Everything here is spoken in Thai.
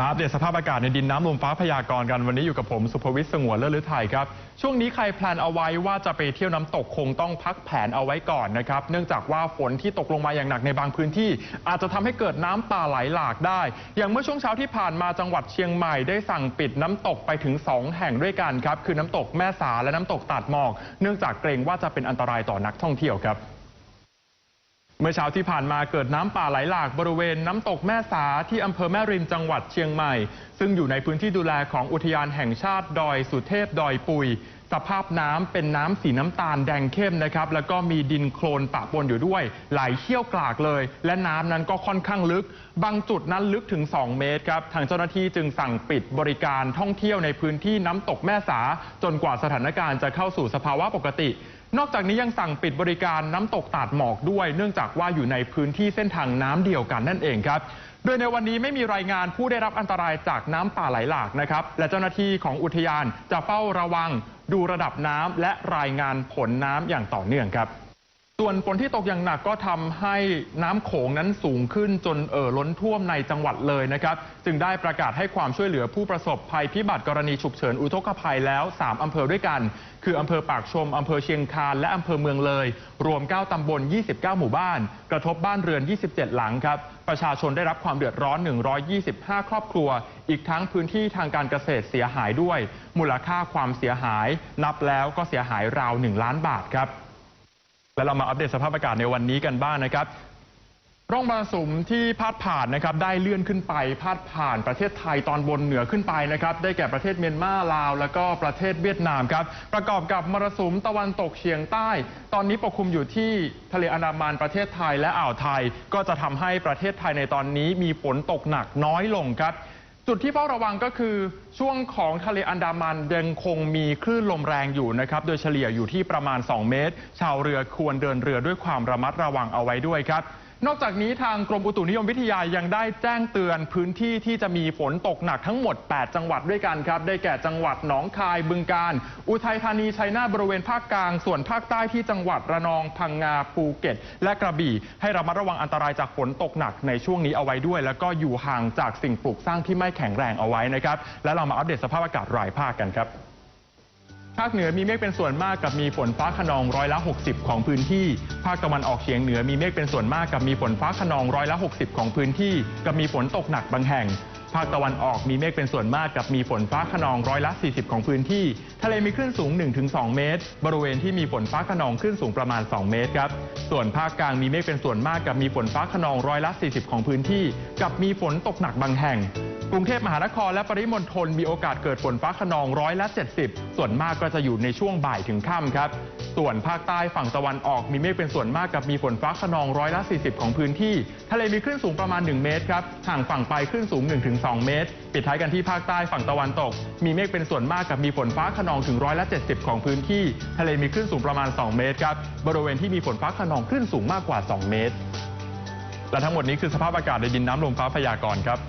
มาอัปเดตสภาพอากาศในดินน้ำลมฟ้าพยากรณ์กันวันนี้อยู่กับผมสุภวิทย์สงวนเลิศฤทัยครับ ช่วงนี้ใครแพลนเอาไว้ว่าจะไปเที่ยวน้ำตกคงต้องพักแผนเอาไว้ก่อนนะครับ เนื่องจากว่าฝนที่ตกลงมาอย่างหนักในบางพื้นที่ อาจจะทำให้เกิดน้ำป่าไหลหลากได้ อย่างเมื่อช่วงเช้าที่ผ่านมาจังหวัดเชียงใหม่ได้สั่งปิดน้ำตกไปถึง 2 แห่งด้วยกันครับคือน้ำตกแม่สาและน้ำตกตัดหมอก เนื่องจากเกรงว่าจะเป็นอันตรายต่อนักท่องเที่ยวครับ เมื่อเช้าที่ผ่านมาเกิดน้ำป่าไหลหลากบริเวณน้ำตกแม่สาที่อำเภอแม่ริมจังหวัดเชียงใหม่ ซึ่งอยู่ในพื้นที่ดูแลของอุทยานแห่งชาติดอยสุเทพดอยปุยสภาพน้ำเป็นน้ำสีน้ำตาลแดงเข้มนะครับ แล้วก็มีดินโคลนปะปนอยู่ด้วย ไหลเชี่ยวกรากเลย และน้ำนั้นก็ค่อนข้างลึก บางจุดนั้นลึกถึง 2 เมตรครับ ทางเจ้าหน้าที่จึงสั่งปิดบริการท่องเที่ยวในพื้นที่น้ำตกแม่สา จนกว่าสถานการณ์จะเข้าสู่สภาวะปกติ นอกจากนี้ยังสั่งปิดบริการน้ำตกตาดหมอกด้วย เนื่องจากว่าอยู่ในพื้นที่เส้นทางน้ำเดียวกันนั่นเองครับโดยในวันนี้ไม่มีรายงานผู้ได้รับอันตรายจากน้ำป่าไหลหลากนะครับ และเจ้าหน้าที่ของอุทยานจะเฝ้าระวัง ดูระดับน้ำและรายงานผลน้ำอย่างต่อเนื่องครับ ส่วนฝนที่ตกอย่างหนักก็ทำให้น้ำโขงนั้นสูงขึ้นจนเอ่อล้นท่วมในจังหวัดเลยนะครับ จึงได้ประกาศให้ความช่วยเหลือผู้ประสบภัยพิบัติกรณีฉุกเฉินอุทกภัยแล้ว 3อำเภอด้วยกัน คืออำเภอปากชมอำเภอเชียงคานและอำเภอเมืองเลย รวม 9ตำบล 29 หมู่บ้าน กระทบบ้านเรือน 27 หลังครับ ประชาชนได้รับความเดือดร้อน 125 ครอบครัว อีกทั้งพื้นที่ทางการเกษตรเสียหายด้วย มูลค่าความเสียหาย นับแล้วก็เสียหายราว 1 ล้านบาทครับ และเรามาอัปเดตสภาพอากาศในวันนี้กันบ้างนะครับร่องมรสุมที่พาดผ่านนะครับได้เลื่อนขึ้นไปพาดผ่านประเทศไทยตอนบนเหนือขึ้นไปนะครับได้แก่ประเทศเมียนมาลาว แล้วก็ประเทศเวียดนามครับประกอบกับมรสุมตะวันตกเฉียงใต้ ตอนนี้ปกคลุมอยู่ที่ทะเลอันดามันประเทศไทยและอ่าวไทย ก็จะทำให้ประเทศไทยในตอนนี้มีฝนตกหนักน้อยลงครับ จุดที่เฝ้าระวังก็คือช่วงของทะเลอันดามันยังคงมีคลื่นลมแรงอยู่นะครับ โดยเฉลี่ยอยู่ที่ประมาณ 2 เมตร ชาวเรือควรเดินเรือด้วยความระมัดระวังเอาไว้ด้วยครับ นอกจากนี้ทางกรมอุตุนิยมวิทยายังได้แจ้งเตือนพื้นที่ที่จะมีฝนตกหนักทั้งหมด 8 จังหวัดด้วยกันครับ ได้แก่จังหวัดหนองคายบึงกาฬอุทัยธานีชัยนาทบริเวณภาคกลาง ส่วนภาคใต้ที่จังหวัดระนองพังงาภูเก็ต และกระบี่ ให้ระมัดระวังอันตรายจากฝนตกหนักในช่วงนี้เอาไว้ด้วย แล้วก็อยู่ห่างจากสิ่งปลูกสร้างที่ไม่แข็งแรงเอาไว้นะครับและเรามาอัปเดตสภาพอากาศรายภาคกันครับ ภาคเหนือมีเมฆเป็นส่วนมากกับมีฝนฟ้าขนองร้อยละ 60 ของพื้นที่ ภาคตะวันออกเฉียงเหนือมีเมฆเป็นส่วนมากกับมีฝนฟ้าขนองร้อยละ 60 ของพื้นที่ กับมีฝนตกหนักบางแห่ง ภาคตะวันออกมีเมฆเป็นส่วนมากกับมีฝนฟ้าขนองร้อยละ 40 ของพื้นที่ ทะเลมีคลื่นสูง 1-2 เมตร บริเวณที่มีฝนฟ้าขนองคลื่นสูงประมาณ 2 เมตรครับ ส่วนภาคกลางมีเมฆเป็นส่วนมากกับมีฝนฟ้าขนองร้อยละ 40 ของพื้นที่ กับมีฝนตกหนักบางแห่ง กรุงเทพมหานครและปริมณฑลมีโอกาสเกิดฝนฟ้าขนองร้อยละ 70 ส่วนมากก็จะอยู่ในช่วงบ่ายถึงค่ำครับ ส่วนภาคใต้ฝั่งตะวันออกมีเมฆเป็นส่วนมากกับมีฝนฟ้าขนองร้อยละ 40 ของพื้นที่ ทะเลมีคลื่นสูงประมาณ 1 เมตรครับ ห่างฝั่งไปคลื่นสูง 1-2 เมตร ปิดท้ายกันที่ภาคใต้ฝั่งตะวันตก มีเมฆเป็นส่วนมากกับมีฝนฟ้าขนองถึงร้อยละ 70 ของพื้นที่ ทะเลมีคลื่นสูงประมาณ 2 เมตรครับ บริเวณที่มีฝนฟ้าขนองคลื่นสูงมากกว่า 2 เมตร และทั้งหมดนี้คือสภาพอากาศในดินน้ำลมฟ้าพยากรณ์ครับ